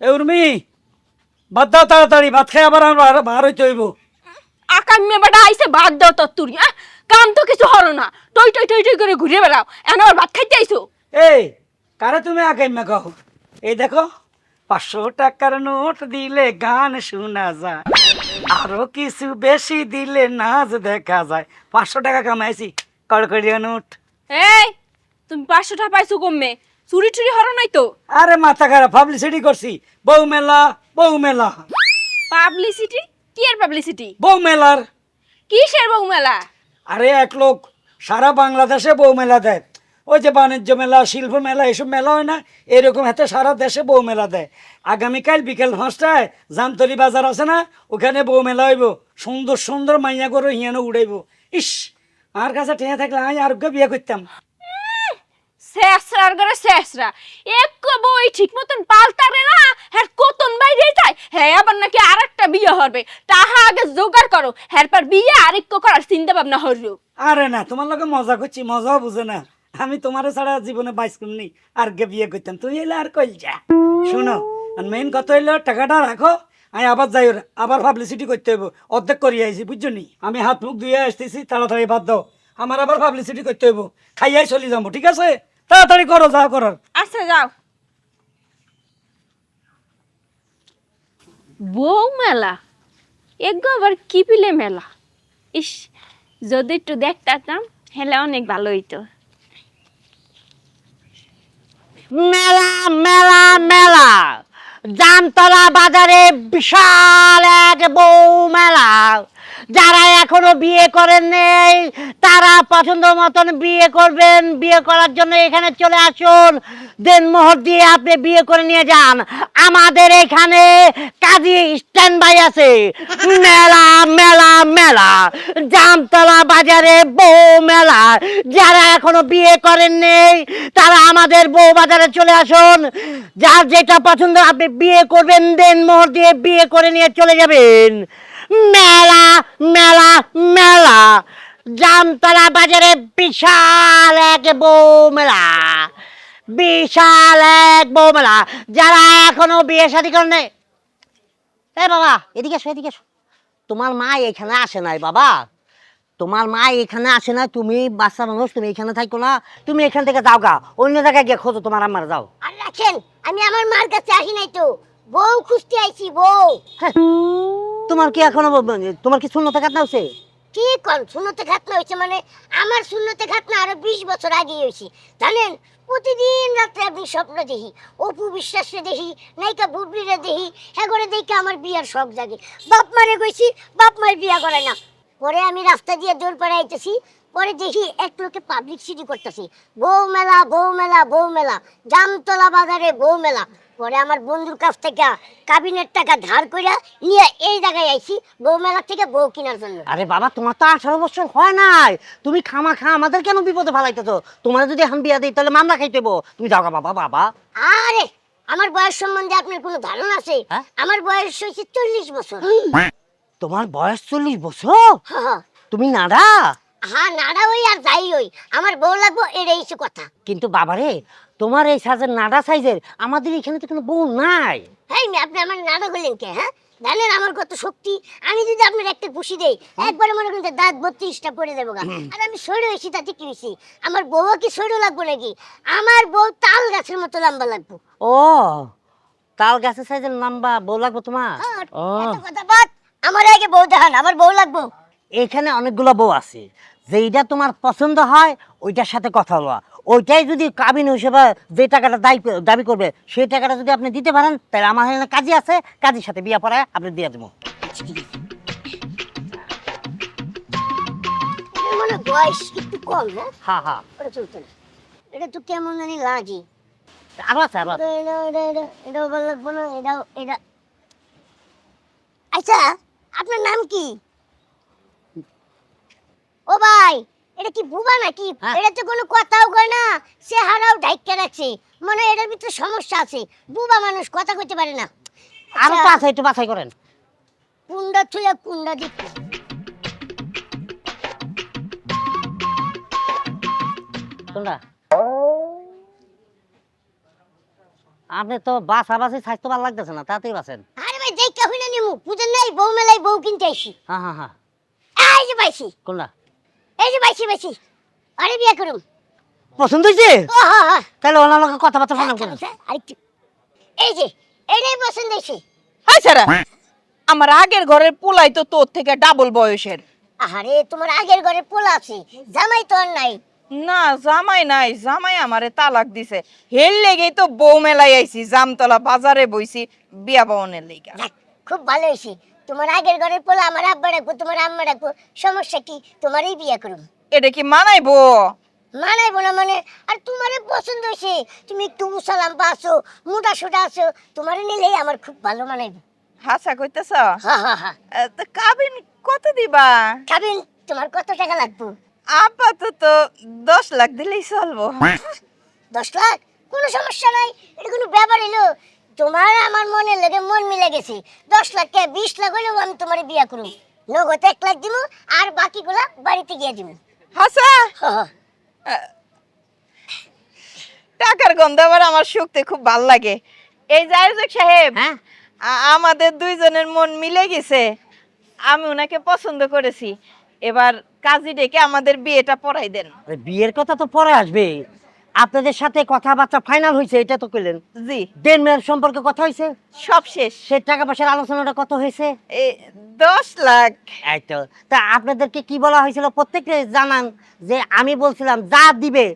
এ উর্মি ভাত দাও তাড়াতাড়ি ভাত খাই আবার আমরা বার হইতে হইব। আকাম্মে বেটা আইসে ভাত দাও তোর তুরি আহ, কাম তো কিছু হলো না। টই টই টই টই করে ঘুরে বেড়াও। এখন আবার ভাত খাইতে আইসো এই কারে তুমি আগে কহ এই দেখো পাঁচশো টাকার নোট দিলে গান শোনা যায়। আরও কিছু বেশি দিলে নাচ দেখা যায়। পাঁচশো টাকা কামাইছি। কড়কড়িয়া নোট। এই তুমি পাঁচশো টাকা পাইছো কমে। চুরি চুরি হরো নাই তো। আরে মাথা খারাপ পাবলিসিটি করছি। বউ মেলা বউ মেলা পাবলিসিটি কি আর পাবলিসিটি বউ মেলার কিসের বউ মেলা আরে এক লোক সারা বাংলাদেশে বউ মেলা দেয়। ওই যে বাণিজ্য মেলা শিল্প মেলা এসব মেলা হয় না? এরকম হাতে সারা দেশে বউ মেলা দেয়। আগামীকাল বিকেল পাঁচটায় জামতলি বাজার আছে না? ওখানে বউ মেলা হইব। সুন্দর সুন্দর মাইয়া করে হিয়ানো উড়াইব। ইস আমার কাছে ঠেয়া থাকলে আমি আর বিয়ে করতাম। শেষরার ঘরে শেষরা এক বই ঠিক মতন পাল্টারে না হ্যাঁ কতন বাইরে যায়? হ্যাঁ আবার নাকি আর একটা বিয়ে হবে। তাহা আগে জোগাড় করো। হ্যাঁ পর বিয়ে আরেক করার চিন্তা ভাবনা হরলো আরে না, তোমার লগে মজা করছি, মজাও বুঝে না। আমি তোমার ছাড়া জীবনে বাইসকুম নেই, আর গে বিয়ে করতাম। তুই এলে আর কইল যা। শুনো মেইন কথা হইল, টাকাটা রাখো, আমি আবার যাই আবার পাবলিসিটি করতে হইব। অর্ধেক করিয়ে আইছি, বুঝছ নি? আমি হাত মুখ ধুয়ে আসতেছি, তাড়াতাড়ি বাদ দাও। আমার আবার পাবলিসিটি করতে হইব। খাইয়াই চলে যাব, ঠিক আছে? তাড়াতাড়ি করো যা করার। আচ্ছা যাও। বউ মেলা? এগো আবার কি পিলে মেলা? ইস যদি একটু দেখতাম হেলে অনেক ভালো হইতো। মেলা মেলা মেলা। জামতলা বাজারে বিশাল এক বউ মেলা। যারা এখনও বিয়ে করেন নেই, তারা পছন্দ মতন বিয়ে করবেন। বিয়ে করার জন্য এখানে চলে আসুন। দেন মোহর দিয়ে আপনি বিয়ে করে নিয়ে যান। আমাদের এখানে কাজী স্ট্যান্ড বাই আছে। মেলা মেলা মেলা। জামতলা বাজারে বউ মেলা। যারা এখনও বিয়ে করেন নেই, তারা আমাদের বউ বাজারে চলে আসুন। যার যেটা পছন্দ আপনি বিয়ে করবেন, দেন মোহর দিয়ে বিয়ে করে নিয়ে চলে যাবেন। মেলা মেলা মেলা। জামতলা বাজারে বিশাল এক বউ মেলা বিশাল এক বৌমেলা। যারা এখনও বিয়ে শাদী করেন এ বাবা এদিকে এসো এদিকে এসো তোমার মা এখানে আসে নাই বাবা। তোমার মা এখানে আসে না তুমি বাচ্চা মানুষ তুমি এখানে থাকো না। তুমি এখান থেকে যাও গা অন্য জায়গায় গিয়ে খোঁজো তোমার আম্মার যাও। আর রাখেন আমি আমার মার কাছে আসি নাই তো। বউ খুঁজতে আইছি বউ। হ্যাঁ, তোমার কি এখনও ব- তোমার কি শূন্য থাকাত না হচ্ছে কি কন, শূন্যতে খাতনা হয়েছে মানে আমার শূন্যতে খাতনা আরও বিশ বছর আগে হয়েছি জানেন, প্রতিদিন রাত্রে আপনি স্বপ্ন দেখি, অপু বিশ্বাসে দেখি, নায়িকা বুবলিরে দেখি হ্যাঁ করে দেখে আমার বিয়ার শখ জাগে। বাপ মারে গেছি বাপ মায়ের বিয়া করে না। পরে আমি রাস্তা দিয়ে দৌড় পাড়ে আইতেছি, পরে দেখি এক লোকে পাবলিক সিটি করতেছি। বউ মেলা বউ মেলা বউ মেলা জামতলা বাজারে বউ মেলা পরে আমার বন্ধুর কাছ থেকে কাবিনের টাকা ধার কইরা নিয়ে এই জায়গায় আইছি বউ মেলা থেকে বউ কেনার জন্য। আরে বাবা তোমার তো আঠারো বছর হয় নাই। তুমি খামা খা আমাদের কেন বিপদে ফেলাইতেছো? তোমার যদি এখন বিয়া দিই তাহলে মামলা খাইতে হইবো। তুমি যাও গা বাবা বাবা। আরে আমার বয়স সম্বন্ধে আপনার কোনো ধারণা আছে? হ্যাঁ? আমার বয়স হয়েছে চল্লিশ বছর। তোমার বয়স চল্লিশ বছর? হা, হা। তুমি নাড়া। হ্যাঁ নাড়া ওই আর যাই ওই। আমার বউ লাগবো এটাই কথা। কিন্তু বাবারে তোমার এই সাইজের নাড়া সাইজের আমাদের এখানে তো কোনো বউ নাই। হ্যাঁ আপনি আমার নাড়া কে হ্যাঁ? জানেন আমার কত শক্তি। আমি যদি আপনার একটা খুশি দেই একবারে মনে করেন দাঁত বত্রিশটা পড়ে দেবো গা। আর আমি সরে হয়েছি তাতে কি আমার বউ কি সরে লাগবো নাকি? আমার বউ তাল গাছের মতো লম্বা লাগবো। ও তাল গাছের সাইজের লম্বা বউ লাগবো তোমার? হ্যাঁ, ও। কথা বাদ। আমার আগে বউ দেখান আমার বউ লাগবো। এখানে অনেকগুলো বউ আছে। যেইটা তোমার পছন্দ হয় ওইটার সাথে কথা বলা। ওইটাই যদি কাবিন হিসেবে যে টাকাটা দায়ী দাবি করবে সেই টাকাটা যদি আপনি দিতে পারেন তাহলে আমার এখানে কাজী আছে কাজীর সাথে বিয়ে পড়ায় আপনি দিয়ে দেবো। এর বয়স একটু কম হ্যাঁ? হ্যাঁ ওটা চলতো না। এটা তো কেমন জানি লাগে। আরও আছে আরও আছে। এটা এটা এটা এটাও লাগবো না এটাও এটা। আচ্ছা আপনার নাম কি? ও ভাই এটা কি বুবা নাকি? হ্যাঁ। এটা তো কোনো কথাও কয় না সে হারাও ডাইকা রাখছে। মানে এটার ভিতরে সমস্যা আছে। বুবা মানুষ কথা কইতে পারে না। আরও তো আচ্ছা, একটু বাছাই করেন। কুন্ডা থুয়া কুন্ডা দিচ্ছে তোমরা আপনি তো বাসা বাসি স্বাস্থ্য ভালো লাগতেছে না তাতেই বাসেন আরে ভাই দেখা হই না নিমু। বুঝেন নাই বউ মেলাই বউ কিনতে আইছি হ্যাঁ হ্যাঁ হ্যাঁ। এই যে পাইছি। কোনটা এই যে পাইছি পাইছি আরে বিয়া করুম। পছন্দ হয়েছে? ও হা হা তাহলে ওনার লোকের কথাবার্তা শোনাম কেন আরেকটু। এই যে এইটাই পছন্দ হয়েছে। হাই সারা আমার আগের ঘরের পোলাই তো তোর থেকে ডাবল বয়সের। আরে তোমার আগের ঘরে পোলা আছে। জামাই তো আর নাই। না জামাই নাই। জামাই আমারে তালাক দিছে। হেল লেগেই তো বউ মেলায় আইছি জামতলা বাজারে বইছি বিয়া বনের লেগা। খুব ভালো হয়েছে। তোমার আগের ঘরের পোলা আমার আব্বা রাখব তোমার আম্মা রাখব সমস্যা কি? তোমারই বিয়া করুম। এটা কি মানাইবো? মানাইবো না মানে? আর তোমারে পছন্দ হয়েছে। তুমি একটু উসালাম আছো মোটা সোটা আছো তোমারে নিলেই আমার খুব ভালো মানাইবো। হাসা কইতেছ? হা হা হা। তো কাবিন কত দিবা? কাবিন তোমার কত টাকা লাগবো? আপাতত দশ লাখ দিলেই চলবো। দশ লাখ? কোনো সমস্যা নাই এটা কোনো ব্যাপার এলো তোমার আমার মনে লাগে মন মিলে গেছে। দশ লাখ কে বিশ লাখ হলেও আমি তোমার বিয়া করুম। নগদ এক লাখ দিব আর বাকিগুলা বাড়িতে গিয়ে দিব হাসা! টাকার গন্ধ আবার আমার শুকতে খুব ভালো লাগে। এই যে সাহেব হ্যাঁ? আমাদের দুইজনের মন মিলে গেছে। আমি ওনাকে পছন্দ করেছি। এবার কাজী ডেকে আমাদের বিয়েটা পড়াই দেন। বিয়ের কথা তো পরে আসবে। আপনাদের সাথে কথাবার্তা ফাইনাল হয়েছে এটা তো কইলেন। জি। মেয়ের সম্পর্কে কথা হয়েছে? সব শেষ। সে টাকা পয়সার আলোচনাটা কত হয়েছে? এ দশ লাখ। এই তো তা আপনাদেরকে কি বলা হয়েছিল? প্রত্যেককে জানান যে আমি বলছিলাম যা দিবে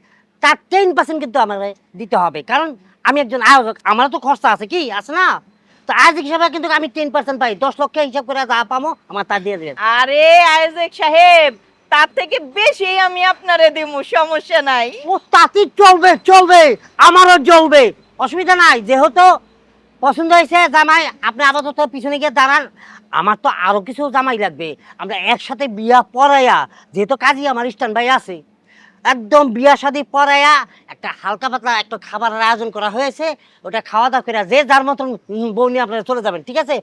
তার টেন পার্সেন্ট কিন্তু আমার দিতে হবে। কারণ আমি একজন আয়োজক আমারও তো খরচা আছে কি? আছে না? তো আয়োজক হিসাবে কিন্তু আমি টেন পার্সেন্ট পাই। দশ লক্ষ হিসাব করে যা পাবো আমার তা দিয়ে দেবেন। আরে আয়োজক সাহেব তার থেকে বেশি আমি আপনারে দিমু, সমস্যা নাই। ও তাতে চলবে চলবে, আমারও চলবে। অসুবিধা নাই, যেহেতু পছন্দ হয়েছে জামাই, আপনি আপাতত পিছনে গিয়ে দাঁড়ান। আমার তো আরও কিছু জামাই লাগবে। আমরা একসাথে বিয়া পড়াইয়া, যেহেতু কাজী আমার স্ট্যান্ড ভাই আছে, একদম বিয়া শাদি পড়াইয়া একটা হালকা পাতলা একটা খাবারের আয়োজন করা হয়েছে, ওটা খাওয়া দাওয়া করে যে যার মতন বউ নিয়ে আপনারা চলে যাবেন, ঠিক আছে?